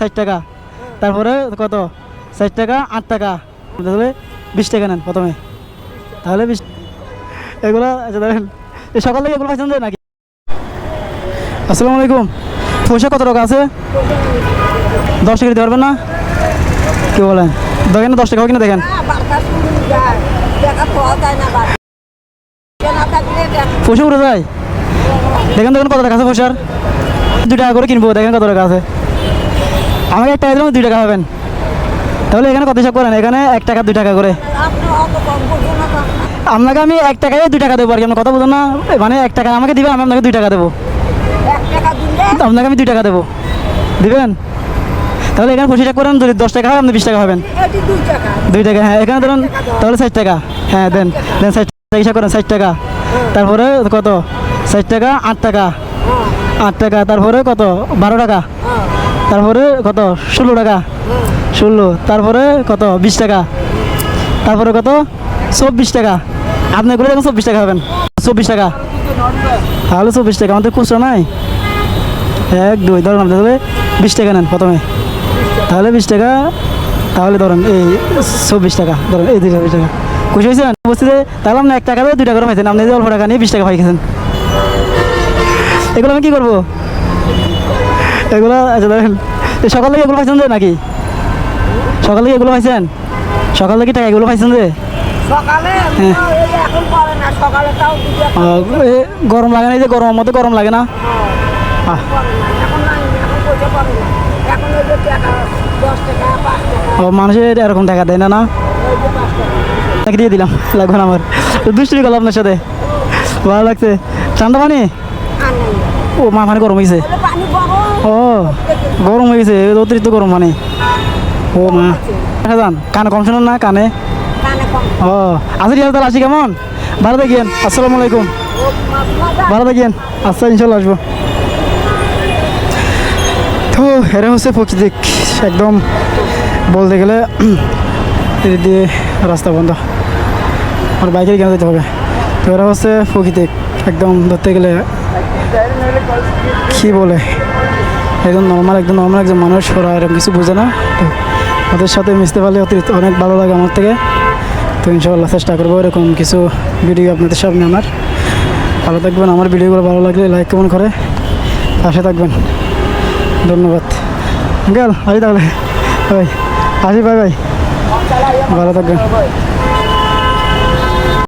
ষাট টাকা। তারপরে কত? ষাট টাকা, আট টাকা। তাহলে বিশ টাকা নেন প্রথমে। তাহলে বিশ এগুলো আচ্ছা ধরেন এই সকাল থেকে এগুলো পাইছেন নাকি? আসসালামু আলাইকুম। পয়সা কত টাকা আছে? দশ টাকা দিতে পারবেন না? কি বলেন? দেখেন না, দশ টাকা কিনা দেখেন। পয়সা উঠে যায়। দেখেন দেখেন কত টাকা আছে পয়সার। দুই টাকা করে কিনবো, দেখেন কত টাকা আছে। আমাকে এক টাকা দিলাম দুই টাকা পাবেন। তাহলে এখানে কত হিসাব করেন? এখানে এক টাকা, দুই টাকা করে। আপনাকে আমি এক টাকায় দুই টাকা দেবো আর কি, আপনার কথা বুঝুন না? মানে এক টাকা আমাকে দিবেন, আমি আপনাকে দুই টাকা দেবো। আপনাকে আমি দুই টাকা দেবো। দিবেন? তাহলে এখানে পঁচিশ টাকা করেন, যদি দশ টাকা হয়, আপনি বিশ টাকা টাকা দুই টাকা হ্যাঁ এখানে ধরুন, তাহলে ষাট টাকা। হ্যাঁ দেন দেন ষাট টাকা, হিসাব করেন, ষাট টাকা। তারপরে কত? ষাট টাকা, আট টাকা। আট টাকা, তারপরে কত? বারো টাকা। তারপরে কত? ষোলো টাকা। ষোলো। তারপরে কত? বিশ টাকা। তারপরে কত? চব্বিশ টাকা। আপনি এগুলো দেখুন চব্বিশ টাকা হবেন চব্বিশ টাকা। তাহলে চব্বিশ টাকা। আমাদের খুচরো নাই? এক, দুই, ধরুন আপনি তাহলে বিশ টাকা নেন প্রথমে। তাহলে বিশ টাকা, তাহলে ধরুন এই চব্বিশ টাকা। ধরুন এই দুই চব্বিশ টাকা। খুশি হয়েছেন? বস্তিতে তাহলে আপনি এক টাকা দুই টাকা করে পাইছেন। আপনি অল্প টাকা নিয়ে বিশ টাকা পাইছেন। এগুলো আমি কী করব? এগুলো আচ্ছা সকাল থেকে এগুলো পাইছেন যে নাকি? সকাল থেকে এগুলো পাইছেন? সকাল থেকে টাকা এগুলো পাইছেন যে? হ্যাঁ। গরম লাগে না এই যে গরমের মধ্যে গরম লাগে না? আহ, পরে না এখন নাই এখন পয়সা পড়ে না। এখন ওই যে টাকা দশ টাকা পাঁচ টাকা। ও মানুষের এরকম টাকা দেয় না না? টাকা। দিয়ে দিলাম লাগবে না আমার। দুষ্টুরি করলাম আপনার সাথে। ভালো লাগছে। ঠান্ডা পানি? ও মা মানে গরম হয়েছে ও গরম হয়ে গেছে অতিরিক্ত গরম মানে। ও মা। যান কানে কম শোনেন না কানে? ও আচ্ছা আছে তাহলে আসি কেমন? ভালো থাকেন আসসালামু আলাইকুম। ভালো থাকেন আচ্ছা ইনশাল্লাহ আসব। তো এরা হচ্ছে প্রকৃতিক একদম বলতে গেলে দিয়ে রাস্তা বন্ধ। আমার বাইকের কেন যেতে হবে? তো এরা হচ্ছে প্রকৃতিক একদম ধরতে গেলে কি বলে? একদম নর্মাল একদম নর্মাল একজন মানুষ, ওরা এরকম কিছু বোঝে না। তো ওদের সাথে মিশতে পারলে অতিরিক্ত অনেক ভালো লাগে আমার থেকে। তো ইনশাল্লাহ চেষ্টা করব এরকম কিছু ভিডিও আপনাদের সামনে আমার ভালো থাকবেন, আমার ভিডিওগুলো ভালো লাগলে লাইক কমেন্ট করে পাশে থাকবেন। ধন্যবাদ। গেল আসি তাহলে। ভাই আসি ভাই ভাই ভালো থাকবেন।